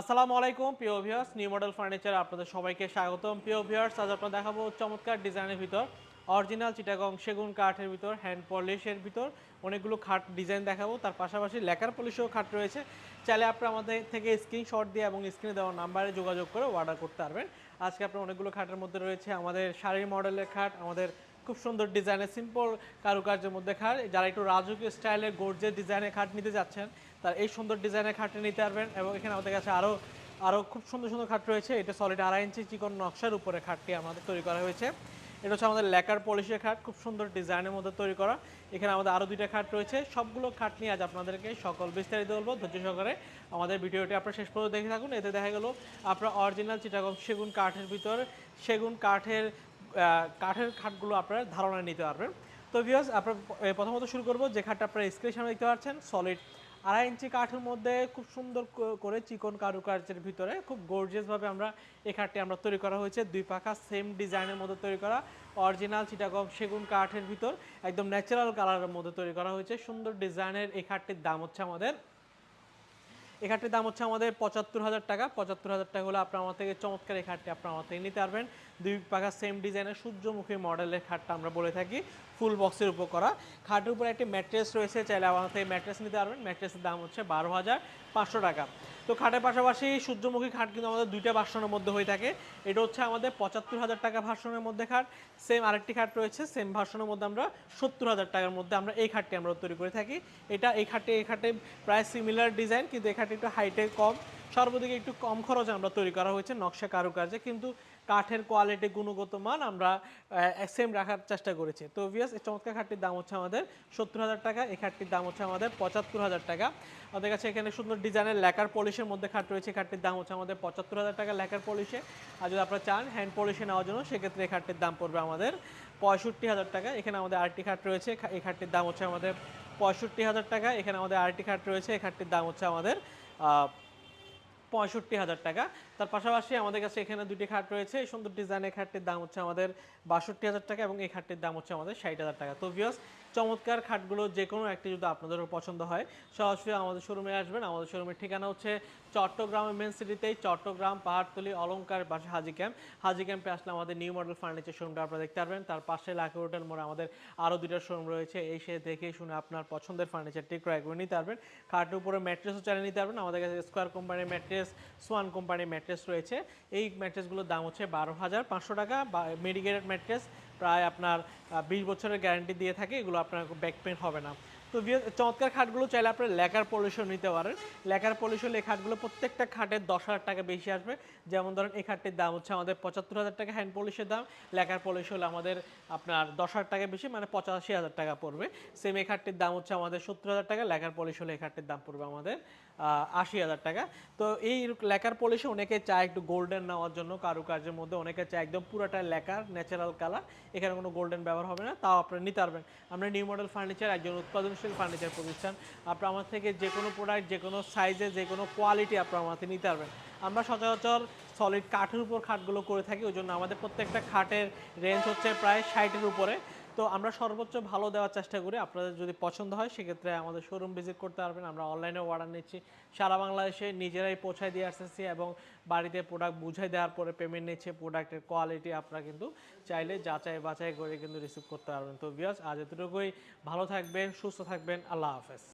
আসসালামু আলাইকুম, প্রিয় ভিউয়ার্স নিউ মডেল ফার্নিচার আপনাদের সবাইকে স্বাগতম। প্রিয় ভিউয়ার্স আজ আপনার দেখাবো চমৎকার ডিজাইনের ভিতর অরিজিনাল চিটাগং সেগুন কাঠের ভিতর হ্যান্ড পলিশের ভিতর, অনেকগুলো খাট ডিজাইন দেখাবো। তার পাশাপাশি লেকার পলিশও খাট রয়েছে। চাইলে আপনি আমাদের থেকে স্ক্রিনশট দিয়ে এবং স্ক্রিনে দেওয়া নাম্বারে যোগাযোগ করে অর্ডার করতে পারবেন। আজকে আপনার অনেকগুলো খাটের মধ্যে রয়েছে আমাদের শাড়ির মডেলের খাট, আমাদের খুব সুন্দর ডিজাইনের সিম্পল কারুকার্যের মধ্যে খাট। যারা একটু রাজকীয় স্টাইলের গোর্জের ডিজাইনের খাট নিতে যাচ্ছেন, তার এই সুন্দর ডিজাইনের খাটটি নিতে পারবেন এবং এখানে আমাদের কাছে আরও আরও খুব সুন্দর সুন্দর খাট রয়েছে। এটা সলিড আড়াই ইঞ্চি চিকন নকশার উপরে খাটটি আমাদের তৈরি করা হয়েছে। এটা হচ্ছে আমাদের লেকার পলিশের খাট, খুব সুন্দর ডিজাইনের মধ্যে তৈরি করা। এখানে আমাদের আরও দুইটা খাট রয়েছে। সবগুলো খাট নিয়ে আজ আপনাদেরকে সকল বিস্তারিত বলব। ধৈর্য সহকারে আমাদের ভিডিওটি আপনারা শেষ পর্যন্ত দেখে থাকুন। এতে দেখা গেল আপনার অরিজিনাল চিটাগং সেগুন কাঠের ভিতর। সেগুন কাঠের কাঠের খাটগুলো আপনারা ধারণা নিতে পারবেন। তো ভিউয়ার্স আপনার প্রথমত শুরু করব যে খাটটা আপনারা স্ক্রিন সামনে দেখতে পাচ্ছেন সলিড আড়াই ইঞ্চি কাঠের মধ্যে খুব সুন্দর করে চিকন কারুকার্যের ভিতরে খুব গর্জিয়াসভাবে আমরা এই খাটটি আমরা তৈরি করা হয়েছে। দুই পাখা সেম ডিজাইনের মধ্যে তৈরি করা অরিজিনাল চিটাগং সেগুন কাঠের ভিতর, একদম ন্যাচারাল কালারের মধ্যে তৈরি করা হয়েছে। সুন্দর ডিজাইনের এই খাটটির দাম হচ্ছে আমাদের এই দাম হচ্ছে আমাদের পঁচাত্তর হাজার টাকা। পঁচাত্তর হাজার টাকা হলে আপনার আমার থেকে চমৎকার এই খাটটি আপনার আমার থেকে নিতে পারবেন। দুই পাখা সেম ডিজাইনের সূর্যমুখী মডেলের খাটটা আমরা বলে থাকি ফুল বক্সের উপর করা। খাটের উপরে একটি ম্যাট্রেস রয়েছে, চাইলে আমার থেকে ম্যাট্রেস নিতে পারবেন। ম্যাট্রেসের দাম হচ্ছে বারো হাজার পাঁচশো টাকা। তো খাটের পাশাপাশি সূর্যমুখী খাট কিন্তু আমাদের দুইটা ভার্সনের মধ্যে হয়ে থাকে। এটা হচ্ছে আমাদের পঁচাত্তর হাজার টাকা ভার্সনের মধ্যে খাট। সেম আরেকটি খাট রয়েছে সেম ভার্সনের মধ্যে আমরা সত্তর হাজার টাকার মধ্যে আমরা এই খাটটি আমরা তৈরি করে থাকি। এটা এই খাটে এই খাটে প্রায় সিমিলার ডিজাইন কিন্তু এই খাটে একটু হাইটে কম। সর্বদিকে একটু কম খরচে আমরা তৈরি করা হয়েছে নকশা কারুকার্যে, কিন্তু কাঠের কোয়ালিটি গুণগত মান আমরা সেম রাখার চেষ্টা করেছি। তো ভিয়াস এই চমৎকার খাটটির দাম হচ্ছে আমাদের সত্তর হাজার টাকা, এই খাটটির দাম হচ্ছে আমাদের পঁচাত্তর হাজার টাকা। আমাদের কাছে এখানে সুন্দর ডিজাইনের লেকার পলিশের মধ্যে খাট রয়েছে খাটটির দাম হচ্ছে আমাদের পঁচাত্তর হাজার টাকা লেকার পলিশে আর যদি আপনারা চান হ্যান্ড পলিশে নেওয়ার জন্য, সেক্ষেত্রে এই খাটটির দাম পড়বে আমাদের পঁয়ষট্টি হাজার টাকা। এখানে আমাদের আরেকটি খাট রয়েছে, এই খাটটির দাম হচ্ছে আমাদের পঁয়ষট্টি হাজার টাকা। এখানে আমাদের আরেকটি খাট রয়েছে। এই খাটটির দাম হচ্ছে আমাদের পঁয়ষট্টি হাজার টাকা। তার পাশাপাশি আমাদের কাছে এখানে দুটি খাট রয়েছে। এই সুন্দর ডিজাইনের খাটটির দাম হচ্ছে আমাদের বাষট্টি হাজার টাকা এবং এই খাটটির দাম হচ্ছে আমাদের ষাট হাজার টাকা। তো ভিওস চমৎকার খাটগুলো যে কোনো একটি যদি আপনাদেরও পছন্দ হয়, সরাসরি আমাদের শোরুমে আসবেন। আমাদের শোরুমের ঠিকানা হচ্ছে চট্টগ্রাম মেন সিটিতেই চট্টগ্রাম, পাহাড়তলি, অলংকার পাশে হাজি ক্যাম্প হাজি ক্যাম্পে আসলে আমাদের নিউ মডেল ফার্নিচার শোরুমটা আপনারা দেখতে পারবেন। তার পাশে লাকি হোটেল মোড়ে আমাদের আরও দুটো শোরুম রয়েছে। এই সে দেখে শুনে আপনার পছন্দের ফার্নিচারটি ক্রয় করে নিতে পারবেন। খাটের উপরে ম্যাট্রেসও চালিয়ে নিতে পারবেন। আমাদের কাছে স্কোয়ার কোম্পানির ম্যাট্রেস সোয়ান কোম্পানির ম্যাট্রেস রয়েছে। এই ম্যাট্রেসগুলোর দাম হচ্ছে বারো হাজার পাঁচশো টাকা। বা মেডিকেটেড ম্যাট্রেস প্রায় আপনার বিশ বছরের গ্যারান্টি দিয়ে থাকে। এগুলো আপনার ব্যাক পেন হবে না। তো চমৎকার খাটগুলো চাইলে আপনার লেকার পলিশন নিতে পারেন। লেকার পলিশন এই খাটগুলো প্রত্যেকটা খাটের দশ হাজার টাকা বেশি আসবে। যেমন ধরেন, এই খাটটির দাম হচ্ছে আমাদের পঁচাত্তর হাজার টাকা হ্যান্ড পলিশের দাম। লেকার পলিশ হলে আমাদের আপনার দশ হাজার টাকা বেশি মানে পঁচাশি হাজার টাকা পড়বে। সেম এই খাটটির দাম হচ্ছে আমাদের সত্তর হাজার টাকা, লেকার পলিশ হলে এই খাটটির দাম পড়বে আমাদের আশি হাজার টাকা। তো এই লেকার পলিশে অনেকে চায় একটু গোল্ডেন নেওয়ার জন্য, কারুকার্যের মধ্যে অনেকে চায় একদম পুরোটা লেকার ন্যাচারাল কালার এখানে কোনো গোল্ডেন ব্যবহার হবে না, তাও আপনারা নিতে পারবেন। আমরা নিউ মডেল ফার্নিচার একজন উৎপাদনশীল ফার্নিচার প্রতিষ্ঠান আপনার আমার থেকে যে কোনো প্রোডাক্ট যে কোনো সাইজে যে কোনো কোয়ালিটি আপনার আমার থেকে নিতে পারবেন। আমরা সচরাচর সলিড কাঠের উপর খাটগুলো করে থাকি, ওই জন্য আমাদের প্রত্যেকটা খাটের রেঞ্জ হচ্ছে প্রায় ষাটের উপরে। তো আমরা সর্বোচ্চ ভালো দেওয়ার চেষ্টা করি। আপনাদের যদি পছন্দ হয়, সেক্ষেত্রে আমাদের শোরুম ভিজিট করতে পারবেন। আমরা অনলাইনে অর্ডার নিচ্ছি। সারা বাংলাদেশে নিজেরাই পৌঁছায় দিয়ে আসতেছি এবং বাড়িতে প্রোডাক্ট বুঝাই দেওয়ার পরে পেমেন্ট নিচ্ছে। প্রোডাক্টের কোয়ালিটি আপনারা কিন্তু চাইলে যাচাই বাছাই করে কিন্তু রিসিভ করতে পারবেন। তো বিয়াস আজ এতটুকুই। ভালো থাকবেন, সুস্থ থাকবেন। আল্লাহ হাফেজ।